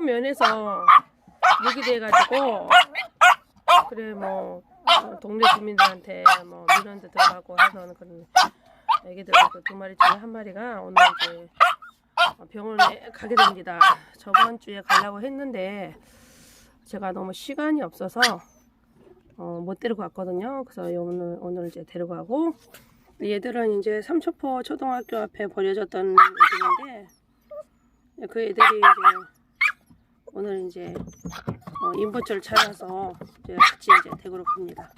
면에서 유기돼가지고 그래 뭐 어, 동네 주민들한테 뭐 민원도 들어가고 해서 그런 애기들 그두 마리 중에 한 마리가 오늘 이제 어, 병원에 가게 됩니다. 저번 주에 가려고 했는데 제가 너무 시간이 없어서 어, 못 데리고 갔거든요. 그래서 오늘 오늘 이제 데리고 가고 얘들은 이제 삼초포 초등학교 앞에 버려졌던 애들인데 그 애들이 이제 오늘 이제 어, 인부처를 찾아서 이제 같이 이제 대구로 갑니다.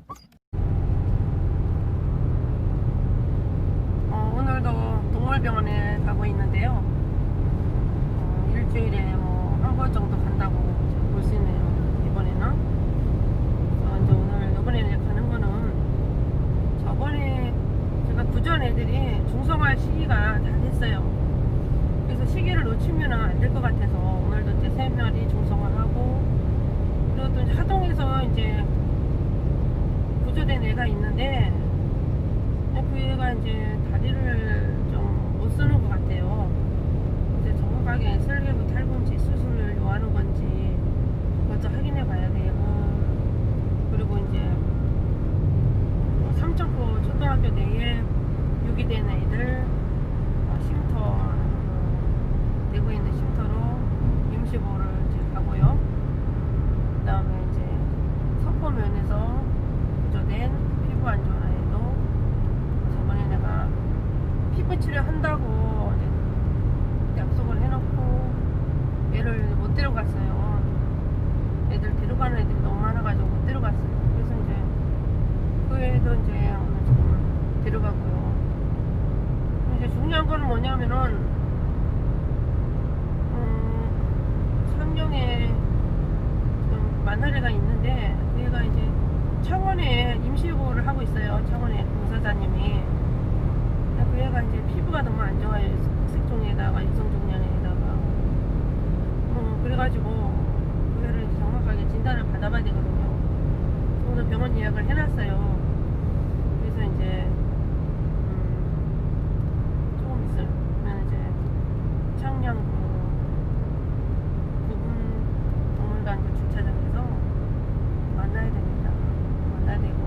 어, 오늘도 동물병원에 가고 있는데요. 어, 일주일에 뭐 한 번 정도 간다고 볼 수 있네요. 이번에는. 어, 이제 오늘 이번에 가는 거는 저번에 제가 구전 애들이 중성화 시기가 다 됐어요. 놓치면 안 될 것 같아서 오늘도 이제 세 마리 중성화하고 그리고 또 하동에서 이제 구조된 애가 있는데 그 애가 이제 다리를 좀 못 쓰는 것 같아요. 이제 정확하게 설계부 탈분지 수술을 요하는 건지 그것도 확인해 봐야 되고 그리고 이제 뭐 삼천포 초등학교 내에 유기된 애들 어, 쉼터 어, 되고 있는 쉼터로 임시보호를 이제 가고요. 그 다음에 이제 석포면에서 구조된 피부 안 좋은 아이도 저번에 내가 피부 치료 한다고 이제 약속을 해놓고 애를 못 데려갔어요. 애들 데려가는 애들이 너무 많아가지고 못 데려갔어요. 그래서 이제 그 애도 이제 오늘 지금 데려가고요. 이제 중요한 거는 뭐냐면은 음, 상경에 지금 만나래가 있는데 그 얘가 이제 창원에 임시보호를 하고 있어요. 창원에 공사장님이. 근데 그 애가 이제 피부가 너무 안 좋아요. 색종에다가 유성종양에다가. 어, 그래가지고 그 애를 정확하게 진단을 받아봐야 되거든요. 오늘 병원 예약을 해놨어요. 그래서 이제 음, 조금 있으면 이제 창녕 그 구분 동물관 그 주차장에서 만나야 됩니다. 만나야 되고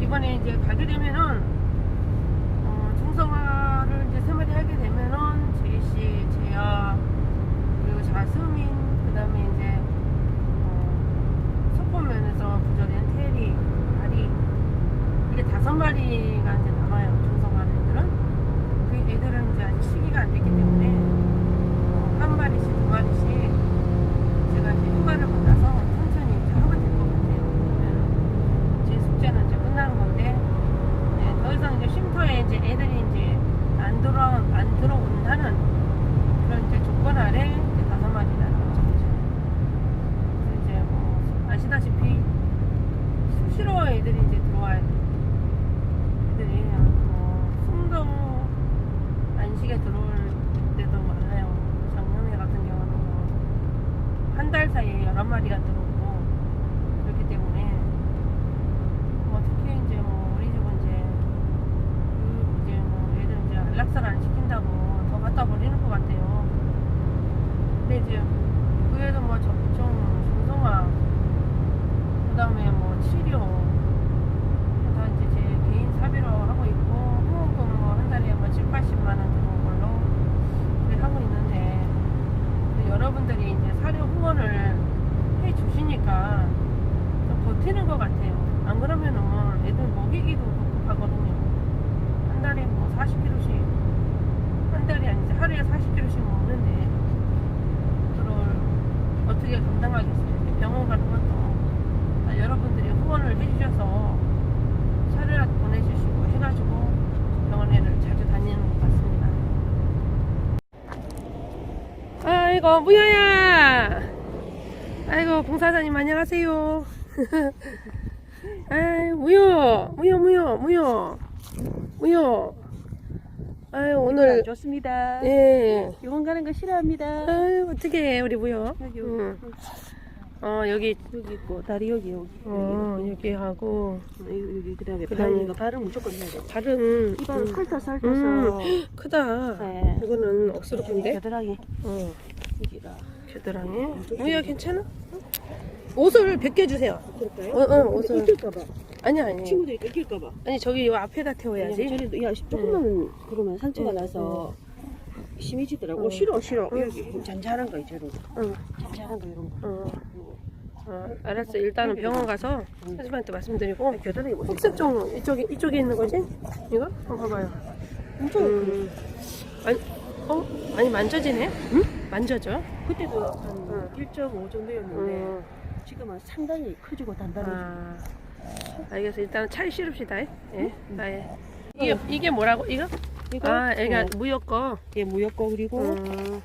이번에 이제 가게 되면은 어, 중성화를 이제 세 마리 하게 되면은 제시, 제야 그리고 자스민 그다음에 이제 어, 석포면에서 구조된 테리, 아리 이게 다섯 마리가 이제 남아요. 중성화는 애들은 그 애들은 이제 아직 시기가 안 됐기 때문에 어, 한 마리씩 두 마리씩 제가 이제 휴가를 받아서 천천히 이제 하면 될 것 같아요. 그러면 제 숙제는 이제 끝나는 건데 네, 더 이상 이제 쉼터에 이제 애들이 이제 안 들어 안 들어온다는 그런 이제 조건 아래 이제 다섯 마리라는 거죠. 그래서 이제 뭐 아시다시피 수시로 애들이 이제 들어와야 돼. 애들이 뭐 숨도 안 쉬게 들어올 때도 많아요. 작년에 같은 경우는 뭐한달 사이에 여러 마리가 들어 30kg, 40kg씩 먹는데 그걸 어떻게 감당하겠어요? 병원 가는 것도 아, 여러분들이 후원을 해주셔서 차를 보내주시고 해가지고 병원에를 자주 다니는 것 같습니다. 아이고 무효야 아이고 봉사자님 안녕하세요. 아이 무효 무효 무효 무효 무효 아유 오늘 좋습니다. 예. 병원 가는 거 싫어합니다. 아유 어떻게 우리. 여기 응. 어 여기 여기 있고 다리 여기 여기 어 여기 하고 여기, 여기 그다음에 그다음에 발 이거 발은 무조건 해야 돼. 발음 이발 음, 살짝 살쪄서 음. 크다. 네. 이거는 억수로 큰데. 겨드랑이 어. 여기가 겨드랑이. 우야 괜찮아? 옷을 벗겨주세요. 그럴까요? 어, 어, 옷을. 뺏길까봐. 아니 아니. 친구들이 뺏길까봐. 아니 저기 요 앞에다 태워야지. 저리도 야 조금만 그러면 상처가 응, 나서 심해지더라고. 응. 어, 싫어 싫어. 응. 여기 잔잔한 거 있잖아. 응. 잔잔한 거 이런 거. 어. 어, 알았어. 일단은 병원 가서 선생님한테 말씀드리고 겨드랑이 뭐 흑색 종 이쪽에 이쪽에 있는 거지? 이거? 한번 봐봐요. 엄청 음. 아니, 어? 아니 만져지네? 응? 만져져? 그때도 한 응. 1.5 정도였는데 음. 지금은 상당히 커지고 단단해지고. 아, 알겠어. 일단 차에 실읍시다. 예. 아, 예. 이게 이게 뭐라고? 이거? 이거 아, 애가 어, 무역 거. 예, 무역거 그리고 음.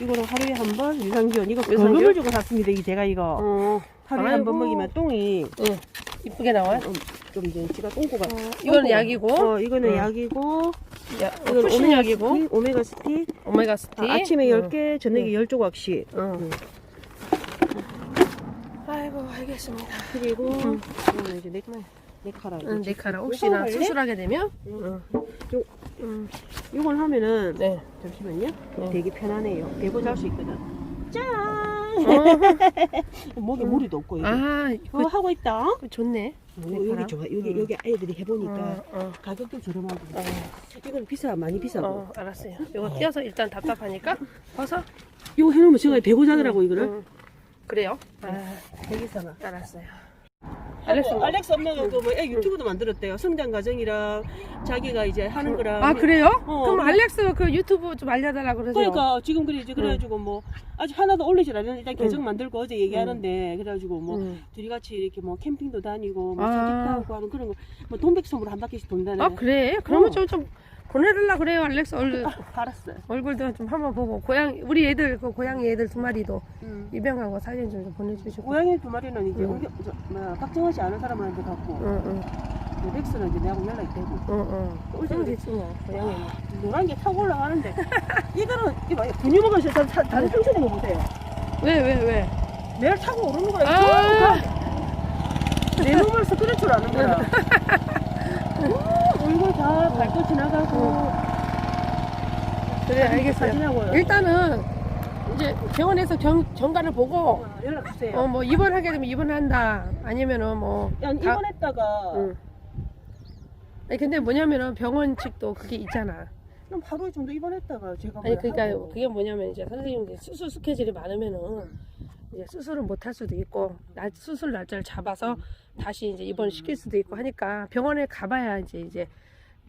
이거는 하루에 한 번 유산균 이거 유산균? 벌금을 주고 샀습니다. 이 제가 이거 어. 하루에 한 번 아이고. 먹이면 똥이 예. 이쁘게 나와요? 음, 좀 이제 지가 똥꼬가 어, 이거는 약이고, 어 이거는 어. 약이고 야, 이건 풀신 약이고, 스틱, 오메가 스틱 오메가 스틱. 아, 아침에 응. 10개 저녁에 10조각씩 응. 아이고, 알겠습니다. 그리고 응. 이거는 이제 네, 네 카라 응, 네 카라 혹시나 할래? 수술하게 되면, 응. 응. 요- 응. 이걸 하면은 네. 잠시만요 네. 되게 편하네요 대고 잘 수 있거든 짠 어. 목에 응. 무리도 없고 이거 아, 어, 하고 있다 어, 그 좋네. 여기 카라? 좋아 여기 응. 여기 아이들이 해보니까 어, 어, 가격도 저렴하고 어. 이건 비싸 많이 비싸고 어, 알았어요. 이거 띄어서 일단 답답하니까 벗어. 이거 해놓으면 제가 대고 자더라고 이거를 응. 그래요? 아, 싸나 알았어요. 알렉스 알렉스. 알렉스 엄마가 그뭐 유튜브도 만들었대요 성장 과정이랑 자기가 이제 하는 거랑 아 그래요? 어, 그럼. 알렉스 그 유튜브 좀 알려달라 그러세요. 그러니까 지금 그래 이제 그래가지고 뭐 아직 하나도 올리질 않았는데 일단 계정 응. 만들고 어제 얘기하는데 그래가지고 뭐 응. 둘이 같이 이렇게 뭐 캠핑도 다니고 뭐 아. 자기 타고 하는 그런 거 뭐 돈백섬으로 한 바퀴씩 돈다네 아 그래? 그러면 어. 좀, 좀 보내달라 그래요 알렉스 얼굴 아, 알았어요 얼굴도 좀 한번 보고 고양 우리 애들 그 고양이 애들 두 마리도 응. 입양하고 사진 좀, 좀 보내주시고. 고양이 두 마리는 이제 응. 옮겨, 저, 뭐야, 박정하지 않은 사람한테 갖고 응응 그 렉스는 이제 내하고 연락이 되고 응응. 그럼 뭐 고양이. 는 노란 게 타고 올라가는데 이거는 이거 봐요. 근육을 서 다리 상처된 거 보세요 왜 왜 왜? 내일 타고 오르는 거야 아. 내 몸을 스크래치를 하는 거야 오, 얼굴 다 밟고 지나가고 그래 알겠어요. 일단은 이제 병원에서 경, 경과를 보고 어, 연락 주세요 어 뭐 입원하게 되면 입원한다 아니면은 뭐 야, 다- 입원했다가 응. 아니 근데 뭐냐면은 병원 측도 그게 있잖아. 그럼 하루 정도 입원했다가 제가 아니 뭘 그러니까 하고. 그게 뭐냐면 이제 선생님 이제 수술 스케줄이 많으면은 이제 수술을 못 할 수도 있고 날 수술 날짜를 잡아서 다시 이제 입원 시킬 수도 있고 하니까 병원에 가봐야 이제 이제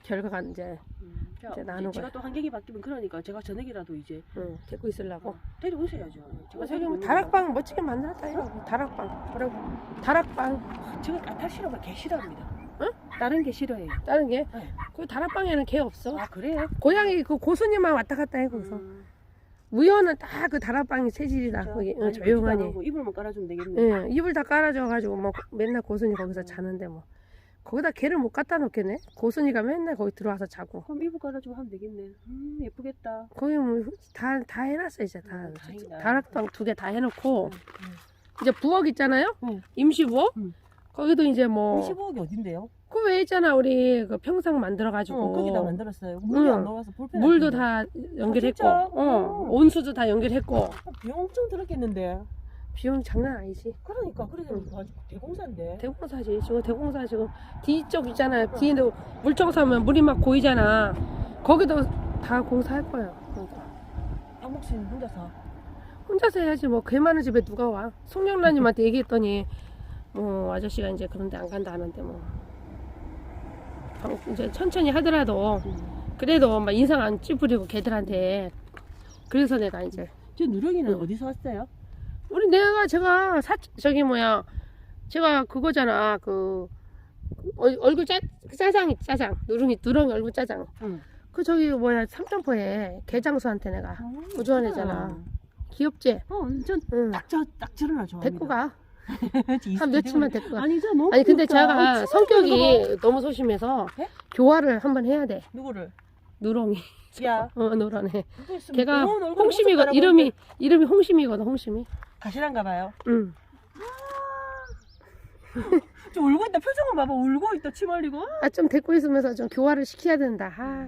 결과가 이제 음, 자, 이제 나누는 제가. 또 환경이 바뀌면 그러니까 제가 저녁이라도 이제 응, 데리고 있으려고. 데리고 있어야죠 제가 저기 뭐 데리고 다락방 멋지게 만들었다 이거. 다락방. 뭐라고? 다락방. 제가 까탈 싫어가 개 싫어합니다 응? 다른 게 싫어해요 다른 게. 네. 그 다락방에는 개 없어. 아 그래요? 고양이 그 고수님만 왔다 갔다 해 거기서. 음, 무연은 다 그 다락방이 체질이다. 거기 응, 아니, 조용하니. 하고 이불만 깔아주면 되겠네 예, 이불 다 깔아줘가지고 뭐 맨날 고순이 거기서 자는데 뭐 거기다 개를 못 갖다 놓겠네. 고순이가 맨날 거기 들어와서 자고. 그럼 이불 깔아주면 하면 되겠네 음 예쁘겠다 거기 뭐다다 해놨어 이제 다 음, 다행이다. 다락방 두 개 다 해놓고 응, 이제 부엌 있잖아요. 응. 임시 부엌. 응. 거기도 이제 뭐 15억이 어딘데요? 그 왜 있잖아 우리 그 평상 만들어 가지고 어, 거기다 만들었어요 물이 응. 안 나와서 불편 물도 다 연결했고, 진짜? 어, 어. 온수도 다 연결했고 비용 엄청 들었겠는데 비용 장난 아니지. 그러니까 그래서 대공사인데 대공사지. 지금 대공사 지금 뒤쪽 있잖아 요. 뒤에도 물 청소하면 물이 막 고이잖아. 거기도 다 공사할 거예요. 그러니까. 박목 씨는 혼자서 혼자서 해야지 뭐 개 많은 집에 누가 와. 송영란님한테 얘기했더니 뭐 아저씨가 이제 그런데 안 간다 하는데 뭐 방- 이제 천천히 하더라도 그래도 막 인상 안 찌푸리고 개들한테 그래서 내가 이제 저 누렁이는 응. 어디서 왔어요? 우리 내가 제가 사 저기 뭐야 제가 그거잖아 그 얼- 얼굴 짜 짜장 짜장 누룽이 누렁이 얼굴 짜장 응. 그 저기 뭐야 삼천포에 개장수한테 내가 우주원이잖아. 귀엽지? 어, 완전 응 딱저딱 저런 아 좋아합니다. 데리고 가 한 며칠만 데리고 가 아니 저 너무 아니 근데 귀엽다. 제가 어, 진짜 성격이 너무 소심해서 예? 교화를 한번 해야 돼 누구를? 누렁이 야, 어 노란해 걔가 홍심이거 이름이 이름이 홍심이거든 홍심이 가시란가 봐요. 응 저 울고 있다. 표정은 봐봐. 울고 있다. 침 흘리고. 아좀 데리고 있으면서 좀 교화를 시켜야 된다. 아,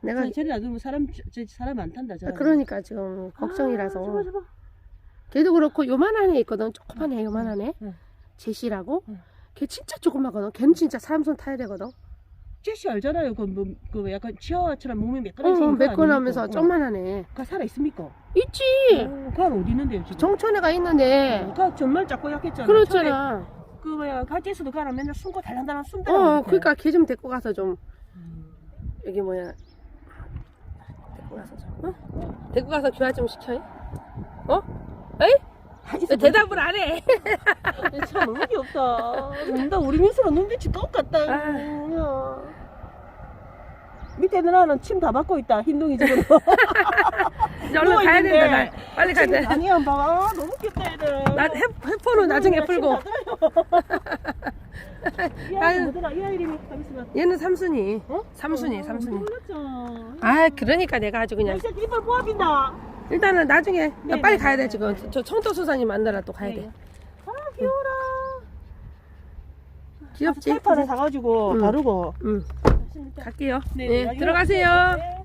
내가 저, 저리 놔두면 사람 저, 저 사람 안 탄다. 저. 아, 그러니까 지금 걱정이라서. 아, 저봐, 저봐. 걔도 그렇고 요만한 애 있거든. 조그만 애 요만한 애. 응. 제시라고. 응. 걔 진짜 조그마거든. 걔는 진짜 사람 손 타야 되거든. 제시 알잖아요. 그, 뭐, 그 약간 치아와처럼 몸이 어, 매끈해서 매끈하면서 좀만한 애. 그 살아 있습니까? 있지. 어, 그건 어디 있는데요 지금? 정촌에가 있는데. 그 정말 작고 약했잖아. 그렇잖아. 그 뭐야 가지에서도 가라 맨날 숨고 달랑달랑 어, 숨더라. 그러니까 걔 좀 데리고 가서 좀 여기 뭐야 데리고 가서 좀 어? 데리고 가서 교화 좀 시켜. 어? 에이? 왜 대답을 안 해. 참 너무 귀엽다. 뭔가 우리 민수랑 눈빛이 똑같다. 아. 야. 밑에 누나는 침 다 받고 있다. 흰둥이 지금. 이제 얼른 가야 누워있는데. 된다. 나. 빨리 가야 돼. 아니야, 봐봐. 아, 너무 귀엽다, 얘들. 나 해, 해포는 나중에 풀고. 이 아유. 아이 뭐더라? 이 아이 이름이 잠시만. 얘는 삼순이. 어? 삼순이, 어, 삼순이. 아, 그러니까 내가 아주 그냥. 야, 이 새끼 이빨 모아빈다. 일단은 나중에 나 네, 빨리 네, 가야 돼 네, 지금. 네. 저 청토수산이 만나러 또 가야 돼. 네. 아, 귀여워라. 귀엽지? 팔판을 사가지고 응. 바르고. 응. 갈게요. 네, 네, 네, 들어가세요. 네.